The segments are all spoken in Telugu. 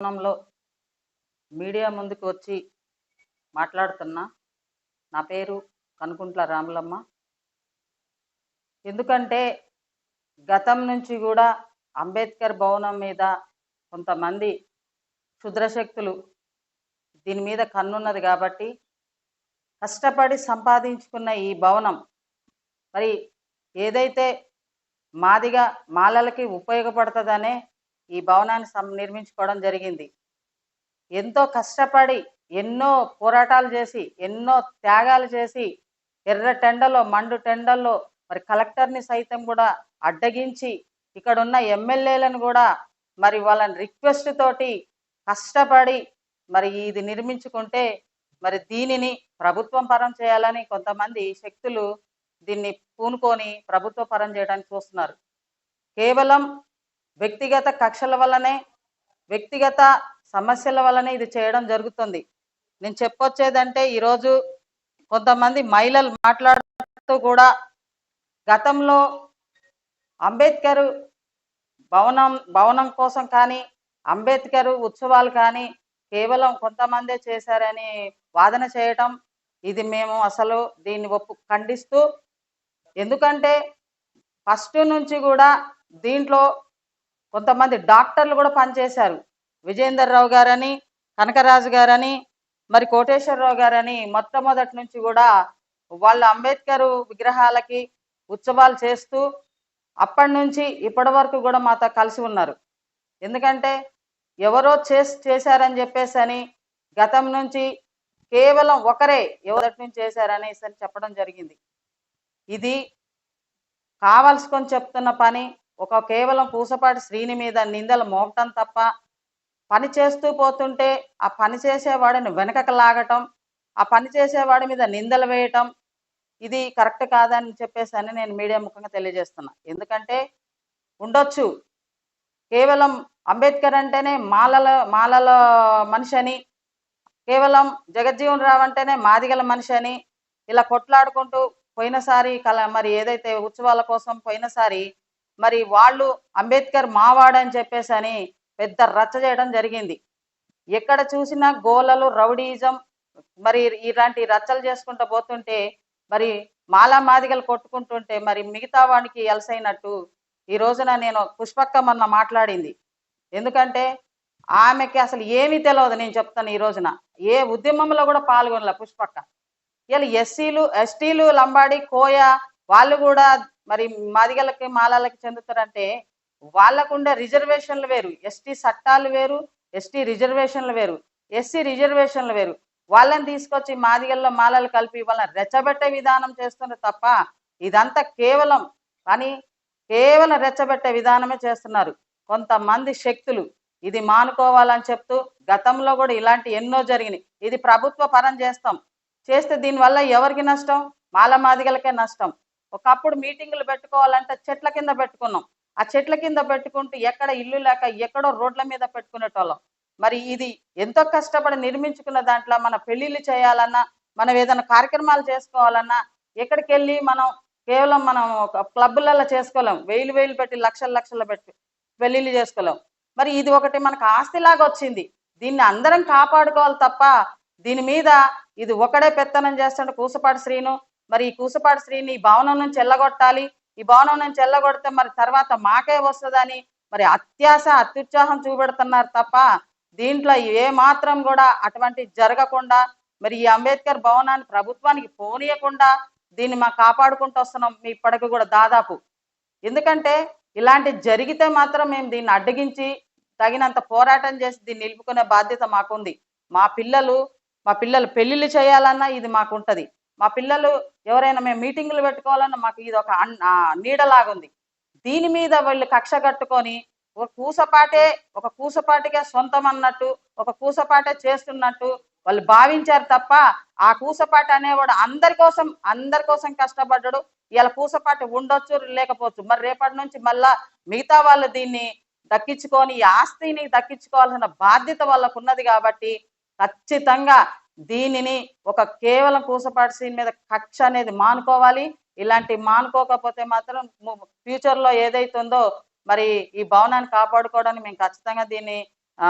కోణంలో మీడియా ముందుకు వచ్చి మాట్లాడుతున్నా. నా పేరు కనుకుంట్ల రాములమ్మ. ఎందుకంటే గతం నుంచి కూడా అంబేద్కర్ భవనం మీద కొంతమంది క్షుద్రశక్తులు దీని మీద కన్నున్నది కాబట్టి కష్టపడి సంపాదించుకున్న ఈ భవనం మరి ఏదైతే మాదిగా మాలలకి ఉపయోగపడుతుందనే ఈ భవనాన్ని సం నిర్మించుకోవడం జరిగింది. ఎంతో కష్టపడి ఎన్నో పోరాటాలు చేసి ఎన్నో త్యాగాలు చేసి ఎర్ర టెండలో మండు టెండల్లో మరి కలెక్టర్ని సైతం కూడా అడ్డగించి ఇక్కడ ఉన్న ఎమ్మెల్యేలను కూడా మరి వాళ్ళని రిక్వెస్ట్ తోటి కష్టపడి మరి ఇది నిర్మించుకుంటే మరి దీనిని ప్రభుత్వం పరం చేయాలని కొంతమంది శక్తులు దీన్ని పూనుకొని ప్రభుత్వ పరం చేయడానికి చూస్తున్నారు. కేవలం వ్యక్తిగత కక్షల వల్లనే వ్యక్తిగత సమస్యల వల్లనే ఇది చేయడం జరుగుతుంది. నేను చెప్పొచ్చేదంటే ఈరోజు కొంతమంది మహిళలు మాట్లాడుతూ కూడా గతంలో అంబేద్కర్ భవనం భవనం కోసం కానీ అంబేద్కర్ ఉత్సవాలు కానీ కేవలం కొంతమందే చేశారని వాదన చేయటం ఇది మేము అసలు దీన్ని ఒప్పు ఖండిస్తూ ఎందుకంటే ఫస్ట్ నుంచి కూడా దీంట్లో కొంతమంది డాక్టర్లు కూడా పనిచేశారు. విజేందర్ రావు గారని కనకరాజు గారని మరి కోటేశ్వరరావు గారని మొట్టమొదటి నుంచి కూడా వాళ్ళ అంబేద్కర్ విగ్రహాలకి ఉత్సవాలు చేస్తూ అప్పటి నుంచి ఇప్పటి వరకు కూడా మాతో కలిసి ఉన్నారు. ఎందుకంటే ఎవరో చేసి చేశారని చెప్పేసి అని గతం నుంచి కేవలం ఒకరే ఎవరి నుంచి అని చెప్పడం జరిగింది. ఇది కావలసుకొని చెప్తున్న పని ఒక కేవలం పూసపాటి శ్రీని మీద నిందలు మోపటం తప్ప పని చేస్తూ పోతుంటే ఆ పని చేసేవాడిని వెనకకు లాగటం ఆ పని చేసేవాడి మీద నిందలు వేయటం ఇది కరెక్ట్ కాదని చెప్పేసి అని నేను మీడియా ముఖంగా తెలియజేస్తున్నా. ఎందుకంటే ఉండొచ్చు. కేవలం అంబేద్కర్ అంటేనే మాలల మాలల మనిషి అని కేవలం జగజ్జీవన్ రావు అంటేనే మాదిగల మనిషి అని ఇలా కొట్లాడుకుంటూ పోయినసారి కల మరి ఏదైతే ఉత్సవాల కోసం పోయినసారి మరి వాళ్ళు అంబేద్కర్ మావాడని చెప్పేసి అని పెద్ద రచ్చ చేయడం జరిగింది. ఎక్కడ చూసినా గోలలు రౌడీజం మరి ఇలాంటి రచ్చలు చేసుకుంటూ పోతుంటే మరి మాలా మాదిగలు కొట్టుకుంటుంటే మరి మిగతా వాడికి ఎలసైనట్టు ఈ రోజున నేను పుష్పక్క మొన్న మాట్లాడింది. ఎందుకంటే ఆమెకి అసలు ఏమీ తెలియదు నేను చెప్తాను ఈ రోజున. ఏ ఉద్యమంలో కూడా పాల్గొనలే పుష్పక్క. ఇలా ఎస్సీలు ఎస్టీలు లంబాడి కోయ వాళ్ళు కూడా మరి మాదిగలకి మాలాలకి చెందుతారంటే వాళ్ళకుండే రిజర్వేషన్లు వేరు. ఎస్టీ చట్టాలు వేరు ఎస్టీ రిజర్వేషన్లు వేరు ఎస్సీ రిజర్వేషన్లు వేరు. వాళ్ళని తీసుకొచ్చి మాదిగల్లో మాలలు కలిపి వాళ్ళని రెచ్చబెట్టే విధానం చేస్తున్నారు తప్ప ఇదంతా కేవలం కానీ కేవలం రెచ్చబెట్టే విధానమే చేస్తున్నారు. కొంతమంది శక్తులు ఇది మానుకోవాలని చెప్తూ గతంలో కూడా ఇలాంటి ఎన్నో జరిగినాయి. ఇది ప్రభుత్వ పరం చేస్తాం. చేస్తే దీనివల్ల ఎవరికి నష్టం? మాల మాదిగలకే నష్టం. ఒకప్పుడు మీటింగులు పెట్టుకోవాలంటే చెట్ల కింద పెట్టుకున్నాం. ఆ చెట్ల కింద పెట్టుకుంటూ ఎక్కడ ఇల్లు లేక ఎక్కడో రోడ్ల మీద పెట్టుకునేటోళ్ళం. మరి ఇది ఎంతో కష్టపడి నిర్మించుకున్న దాంట్లో మన పెళ్ళిళ్ళు చేయాలన్నా మనం ఏదైనా కార్యక్రమాలు చేసుకోవాలన్నా ఎక్కడికి వెళ్ళి మనం కేవలం మనం ఒక క్లబ్లలో చేసుకోలేం. వేలు వేలు పెట్టి లక్షల లక్షలు పెట్టి పెళ్ళిళ్ళు చేసుకోలేం. మరి ఇది ఒకటి మనకు ఆస్తిలాగా వచ్చింది. దీన్ని అందరం కాపాడుకోవాలి తప్ప దీని మీద ఇది ఒకడే పెత్తనం చేస్తాడు కూసపాటి శ్రీను. మరి ఈ కూసపాటి శ్రీని ఈ భవనం నుంచి ఎల్లగొట్టాలి ఈ భవనం నుంచి ఎల్లగొడితే మరి తర్వాత మాకే వస్తుందని మరి అత్యాశ అత్యుత్సాహం చూపెడుతున్నారు తప్ప దీంట్లో ఏ మాత్రం కూడా అటువంటి జరగకుండా మరి ఈ అంబేద్కర్ భవనాన్ని ప్రభుత్వానికి పోనీయకుండా దీన్ని మా కాపాడుకుంటూ వస్తున్నాం మీ ఇప్పటికి కూడా దాదాపు. ఎందుకంటే ఇలాంటి జరిగితే మాత్రం మేము దీన్ని అడ్డగించి తగినంత పోరాటం చేసి దీన్ని నిలుపుకునే బాధ్యత మాకుంది. మా పిల్లలు మా పిల్లలు పెళ్ళిళ్ళు చేయాలన్నా ఇది మాకుంటది. మా పిల్లలు ఎవరైనా మేము మీటింగులు పెట్టుకోవాలన్నా మాకు ఇది ఒక అన్- నీడలాగుంది. దీని మీద వాళ్ళు కక్ష కట్టుకొని ఒక కూసపాటే ఒక కూసపాటిగా సొంతం అన్నట్టు ఒక కూసపాటే చేస్తున్నట్టు వాళ్ళు భావించారు తప్ప ఆ కూసపాటి అనేవాడు అందరి కోసం అందరి కోసం కష్టపడ్డాడు. ఇలా కూసపాటి ఉండొచ్చు లేకపోవచ్చు. మరి రేపటి నుంచి మళ్ళా మిగతా వాళ్ళు దీన్ని దక్కించుకొని ఈ ఆస్తిని దక్కించుకోవాల్సిన బాధ్యత వాళ్ళకు ఉన్నది కాబట్టి ఖచ్చితంగా దీనిని ఒక కేవలం కూసపాటి సీన్ మీద కక్ష అనేది మానుకోవాలి. ఇలాంటి మానుకోకపోతే మాత్రం ఫ్యూచర్లో ఏదైతుందో మరి ఈ భవనాన్ని కాపాడుకోవడానికి మేము ఖచ్చితంగా దీన్ని ఆ,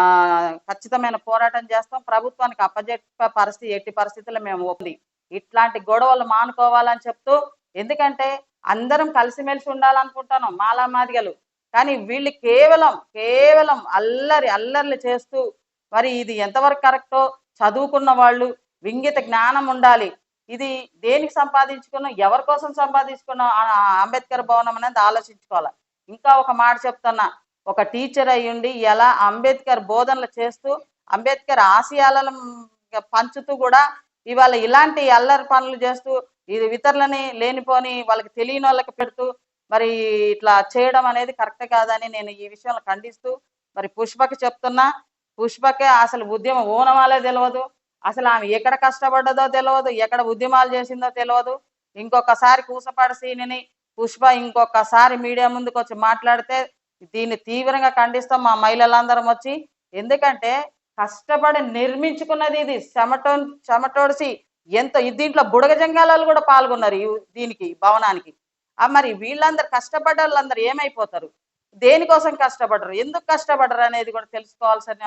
ఖచ్చితమైన పోరాటం చేస్తాం. ప్రభుత్వానికి అప్పజెప్పే పరిస్థితి ఎట్టి పరిస్థితుల్లో మేము ఒప్పి ఇట్లాంటి గొడవలు మానుకోవాలని చెప్తూ ఎందుకంటే అందరం కలిసిమెలిసి ఉండాలనుకుంటాను మాలా మాదిగలు. కానీ వీళ్ళు కేవలం కేవలం అల్లరి అల్లర్లు చేస్తూ మరి ఇది ఎంతవరకు కరెక్టో చదువుకున్న వాళ్ళు వింగిత జ్ఞానం ఉండాలి. ఇది దేనికి సంపాదించుకున్నాం? ఎవరి కోసం సంపాదించుకున్నాం? అంబేద్కర్ భవనం అనేది ఆలోచించుకోవాలి. ఇంకా ఒక మాట చెప్తున్నా. ఒక టీచర్ అయ్యుండి ఎలా అంబేద్కర్ బోధనలు చేస్తూ అంబేద్కర్ ఆశయాలను పంచుతూ కూడా ఇవాళ ఇలాంటి అల్లరి పనులు చేస్తూ ఇది ఇతరులని లేనిపోని వాళ్ళకి తెలియని వాళ్ళకి పెడుతూ మరి ఇట్లా చేయడం అనేది కరెక్ట్ కాదని నేను ఈ విషయంలో ఖండిస్తూ మరి పుష్పకి చెప్తున్నా. పుష్పకే అసలు ఉద్యమం ఓనమాలే తెలియదు అసలు ఆమె ఎక్కడ కష్టపడ్డదో తెలియదు ఎక్కడ ఉద్యమాలు చేసిందో తెలియదు ఇంకొకసారి కూసపాడు సీనిని పుష్ప ఇంకొకసారి మీడియా ముందుకు వచ్చి మాట్లాడితే దీన్ని తీవ్రంగా ఖండిస్తాం మా మహిళలందరం వచ్చి. ఎందుకంటే కష్టపడి నిర్మించుకున్నది ఇది. చెమటో చెమటోడిసి ఎంత దీంట్లో బుడగ జంగాలాలు కూడా పాల్గొన్నారు ఈ- దీనికి భవనానికి. మరి వీళ్ళందరూ కష్టపడ్డ వాళ్ళందరూ ఏమైపోతారు? దేనికోసం కష్టపడరు? ఎందుకు కష్టపడరు అనేది కూడా తెలుసుకోవాల్సిన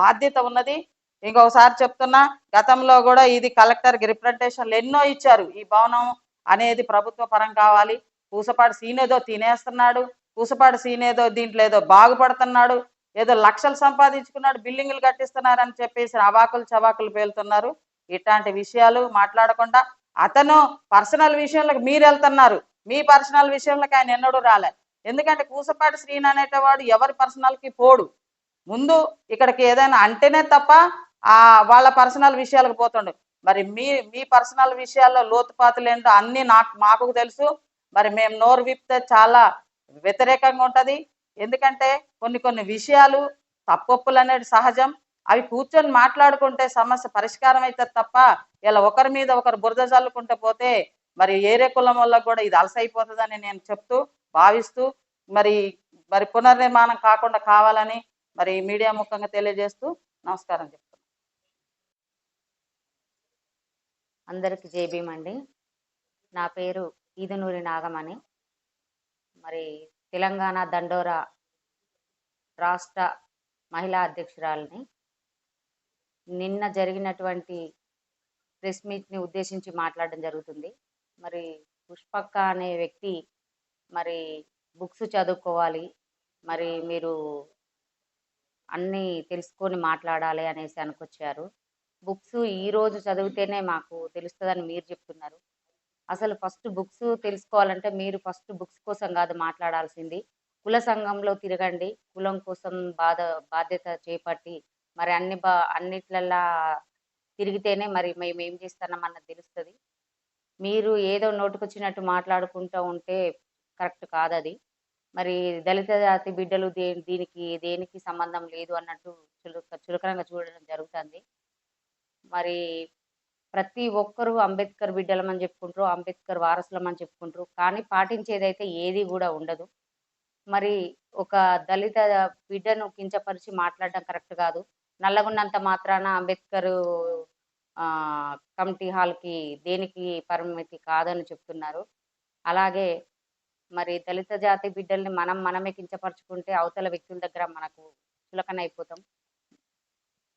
బాధ్యత ఉన్నది. ఇంకొకసారి చెప్తున్నా గతంలో కూడా ఇది కలెక్టర్కి రిప్రజెంటేషన్లు ఎన్నో ఇచ్చారు. ఈ భవనం అనేది ప్రభుత్వ పరం కావాలి. పూసపాటి సీనేదో తినేస్తున్నాడు పూసపాటి సీనేదో దీంట్లో ఏదో బాగుపడుతున్నాడు ఏదో లక్షలు సంపాదించుకున్నాడు బిల్డింగులు కట్టిస్తున్నారని చెప్పేసి అవాకులు చవాకులు పేలుతున్నారు. ఇట్లాంటి విషయాలు మాట్లాడకుండా అతను పర్సనల్ విషయంలోకి మీరు వెళ్తున్నారు. మీ పర్సనల్ విషయంలోకి ఆయన ఎన్నడూ రాలే. ఎందుకంటే కూసపాటి శ్రీని అనేటవాడు ఎవరి పర్సనల్కి పోడు. ముందు ఇక్కడికి ఏదైనా అంటేనే తప్ప ఆ వాళ్ళ పర్సనల్ విషయాలకు పోతుండు. మరి మీ మీ పర్సనల్ విషయాల్లో లోతుపాతులు ఏంటో అన్ని నాకు మాకు తెలుసు. మరి మేము నోరు విప్తే చాలా వ్యతిరేకంగా ఉంటుంది. ఎందుకంటే కొన్ని కొన్ని విషయాలు తప్పొప్పులు అనేది సహజం. అవి కూర్చొని మాట్లాడుకుంటే సమస్య పరిష్కారం అవుతుంది తప్ప ఇలా ఒకరి మీద ఒకరు బురద చల్లుకుంటే పోతే మరి ఏరే కులం వల్ల కూడా ఇది అలసైపోతుందని నేను చెప్తూ భావిస్తూ మరి మరి పునర్నిర్మాణం కాకుండా కావాలని మరి మీడియా ముఖంగా తెలియజేస్తూ నమస్కారం చెప్తున్నాను అందరికి జై అండి. నా పేరు ఈదునూరి నాగమణి మరి తెలంగాణ దండోరా రాష్ట్ర మహిళా అధ్యక్షురాలిని. నిన్న జరిగినటువంటి ప్రెస్ మీట్ని ఉద్దేశించి మాట్లాడడం జరుగుతుంది. మరి పుష్పక్క అనే వ్యక్తి మరి బుక్స్ చదువుకోవాలి మరి మీరు అన్నీ తెలుసుకొని మాట్లాడాలి అనేసి అనుకొచ్చారు. బుక్స్ ఈరోజు చదివితేనే మాకు తెలుస్తుందని మీరు చెప్తున్నారు. అసలు ఫస్ట్ బుక్స్ తెలుసుకోవాలంటే మీరు ఫస్ట్ బుక్స్ కోసం కాదు మాట్లాడాల్సింది. కుల సంఘంలో తిరగండి కులం కోసం బాధ బాధ్యత చేపట్టి మరి అన్ని బా అన్నిట్లల్లా తిరిగితేనే మరి మేము ఏం చేస్తున్నామన్నది తెలుస్తుంది. మీరు ఏదో నోటుకొచ్చినట్టు మాట్లాడుకుంటూ ఉంటే కరెక్ట్ కాదు అది మరి దళిత జాతి బిడ్డలు దే దీనికి దేనికి సంబంధం లేదు అన్నట్టు చులక చులకనంగా చూడడం జరుగుతుంది. మరి ప్రతి ఒక్కరూ అంబేద్కర్ బిడ్డలమని చెప్పుకుంటారు అంబేద్కర్ వారసులమని చెప్పుకుంటారు. కానీ పాటించేదైతే ఏది కూడా ఉండదు. మరి ఒక దళిత బిడ్డను కించపరిచి మాట్లాడడం కరెక్ట్ కాదు. నల్లగున్నంత మాత్రాన అంబేద్కర్ కమిటీ హాల్కి దేనికి పరిమితి కాదని చెప్తున్నారు. అలాగే మరి దళిత జాతి బిడ్డల్ని మనం మనమే కించపరుచుకుంటే అవతల వ్యక్తుల దగ్గర మనకు చులకన అయిపోతాం.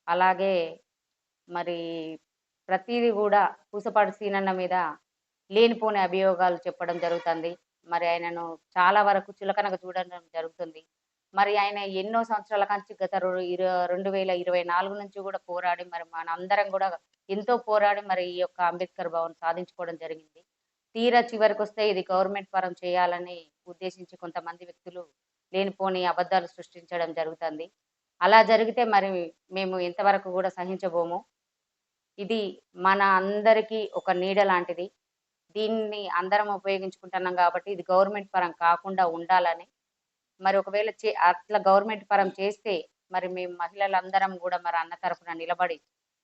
అలాగే మరి ప్రతిదీ కూడా పూసపాటి సీనన్న మీద లేనిపోని అభియోగాలు చెప్పడం జరుగుతుంది. మరి ఆయనను చాలా వరకు చులకనగా చూడడం జరుగుతుంది. మరి ఆయన ఎన్నో సంవత్సరాల కంచి గత రెండు వేల ఇరవై నాలుగు నుంచి కూడా పోరాడి మరి మన అందరం కూడా ఎంతో పోరాడి మరి ఈ యొక్క అంబేద్కర్ భవన్ సాధించుకోవడం జరిగింది. తీరా చివరికి వస్తే ఇది గవర్నమెంట్ పరం చేయాలని ఉద్దేశించి కొంతమంది వ్యక్తులు లేనిపోని అబద్ధాలు సృష్టించడం జరుగుతుంది. అలా జరిగితే మరి మేము ఎంతవరకు కూడా సహించబోము? ఇది మన అందరికీ ఒక నీడ లాంటిది. దీన్ని అందరం ఉపయోగించుకుంటున్నాం కాబట్టి ఇది గవర్నమెంట్ పరం కాకుండా ఉండాలని. మరి ఒకవేళ చే అట్లా గవర్నమెంట్ పరం చేస్తే మరి మేము మహిళలందరం కూడా మరి అన్న తరపున నిలబడి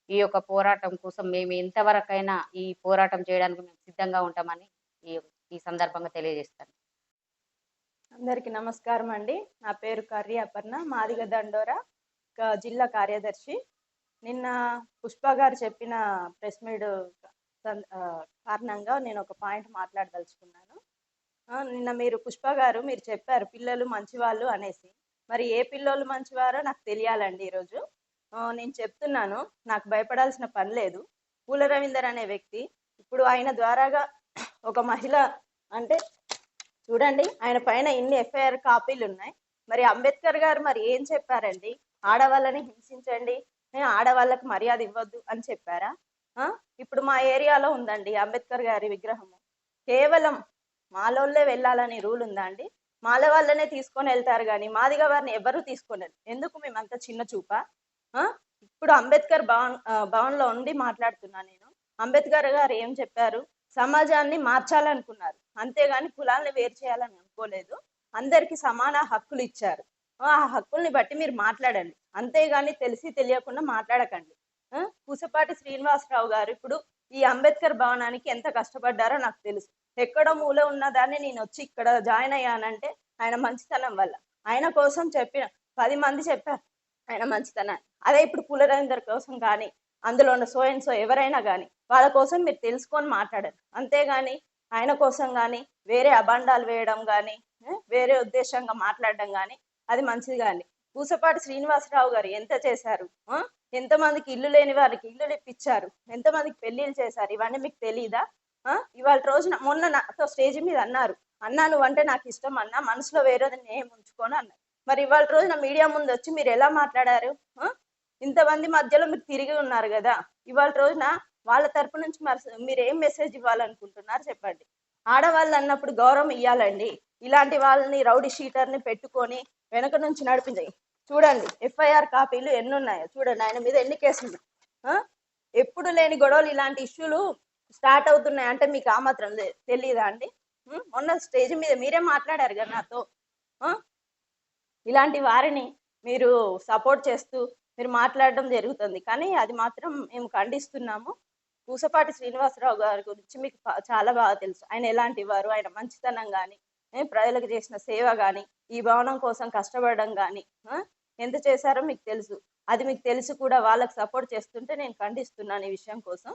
ఈ యొక్క పోరాటం కోసం మేము ఎంతవరకైనా ఈ పోరాటం చేయడానికి మేము సిద్ధంగా ఉంటామని ఈ ఈ సందర్భంగా తెలియజేస్తాను. అందరికీ నమస్కారం అండి. నా పేరు కర్రి అపర్ణ మాదిగ దండోరా జిల్లా కార్యదర్శి. నిన్న పుష్ప గారు చెప్పిన ప్రెస్ మీట్ కారణంగా నేను ఒక పాయింట్ మాట్లాడదలుచుకున్నాను. నిన్న మీరు పుష్ప గారు మీరు చెప్పారు పిల్లలు మంచివాళ్ళు అనేసి. మరి ఏ పిల్లలు మంచివారో నాకు తెలియాలండి ఈరోజు. నేను చెప్తున్నాను. నాకు భయపడాల్సిన పని లేదు. పూల రవీందర్ అనే వ్యక్తి ఇప్పుడు ఆయన ద్వారాగా ఒక మహిళ అంటే చూడండి ఆయన పైన ఇన్ని ఎఫ్ఐఆర్ కాపీలు ఉన్నాయి. మరి అంబేద్కర్ గారు మరి ఏం చెప్పారండి? ఆడవాళ్ళని హింసించండి ఆడవాళ్ళకి మర్యాద ఇవ్వద్దు అని చెప్పారా? ఇప్పుడు మా ఏరియాలో ఉందండి అంబేద్కర్ గారి విగ్రహము. కేవలం మాలోళ్ళే వెళ్ళాలని రూల్ ఉందా అండి? మాల వాళ్ళనే తీసుకొని వెళ్తారు కానీ మాదిగ వారిని ఎవరు తీసుకొని ఎందుకు మేమంత చిన్న చూపా? ఇప్పుడు అంబేద్కర్ భవన్ భవన్లో ఉండి మాట్లాడుతున్నా నేను. అంబేద్కర్ గారు ఏం చెప్పారు? సమాజాన్ని మార్చాలనుకున్నారు. అంతేగాని కులాలను వేరు చేయాలని అనుకోలేదు. అందరికి సమాన హక్కులు ఇచ్చారు. ఆ హక్కుల్ని బట్టి మీరు మాట్లాడండి. అంతేగాని తెలిసి తెలియకుండా మాట్లాడకండి. పూసపాటి శ్రీనివాసరావు గారు ఇప్పుడు ఈ అంబేద్కర్ భవనానికి ఎంత కష్టపడ్డారో నాకు తెలుసు. ఎక్కడో మూల ఉన్న దాన్ని నేను వచ్చి ఇక్కడ జాయిన్ అయ్యానంటే ఆయన మంచితనం వల్ల. ఆయన కోసం చెప్పిన పది మంది చెప్పారు ఆయన మంచితనాన్ని. అదే ఇప్పుడు పులరేందర్ కోసం కానీ అందులో ఉన్న సో అండ్ సో ఎవరైనా కానీ వాళ్ళ కోసం మీరు తెలుసుకొని మాట్లాడారు అంతేగాని ఆయన కోసం కానీ వేరే అభాండాలు వేయడం కానీ వేరే ఉద్దేశంగా మాట్లాడడం కానీ అది మంచిది కానీ పూసపాటి శ్రీనివాసరావు గారు ఎంత చేశారు? ఎంతమందికి ఇల్లు లేని వారికి ఇల్లు ఇప్పించారు? ఎంతమందికి పెళ్ళిళ్ళు చేశారు? ఇవన్నీ మీకు తెలియదా ఇవాళ రోజున మొన్న నాతో స్టేజ్ మీద అన్నారు. అన్నా నువ్వంటే నాకు ఇష్టం అన్నా మనసులో వేరేది నేను ఉంచుకొని అన్నారు. మరి ఇవాళ రోజున మీడియా ముందు వచ్చి మీరు ఎలా మాట్లాడారు? ఇంతమంది మధ్యలో మీరు తిరిగి ఉన్నారు కదా ఇవాళ రోజున వాళ్ళ తరపు నుంచి మీరు ఏం మెసేజ్ ఇవ్వాలనుకుంటున్నారు చెప్పండి. ఆడవాళ్ళు అన్నప్పుడు గౌరవం ఇవ్వాలండి ఇలాంటి వాళ్ళని రౌడీ షీటర్ని పెట్టుకొని వెనక నుంచి నడిపించాయి చూడండి ఎఫ్ఐఆర్ కాపీలు ఎన్ని ఉన్నాయో చూడండి ఆయన మీద ఎన్ని కేసులు ఉన్నాయి? ఎప్పుడు లేని గొడవలు ఇలాంటి ఇష్యూలు స్టార్ట్ అవుతున్నాయి అంటే మీకు ఆ మాత్రం తెలియదా అండి? మొన్న స్టేజ్ మీద మీరే మాట్లాడారు కదా నాతో. ఇలాంటి వారిని మీరు సపోర్ట్ చేస్తూ మీరు మాట్లాడడం జరుగుతుంది. కానీ అది మాత్రం మేము ఖండిస్తున్నాము. పూసపాటి శ్రీనివాసరావు గారి గురించి మీకు చాలా బాగా తెలుసు. ఆయన ఎలాంటి వారు? ఆయన మంచితనం కానీ ప్రజలకు చేసిన సేవ కానీ ఈ భవనం కోసం కష్టపడడం కానీ ఎంత చేశారో మీకు తెలుసు. అది మీకు తెలుసు కూడా వాళ్ళకి సపోర్ట్ చేస్తుంటే నేను ఖండిస్తున్నాను ఈ విషయం కోసం.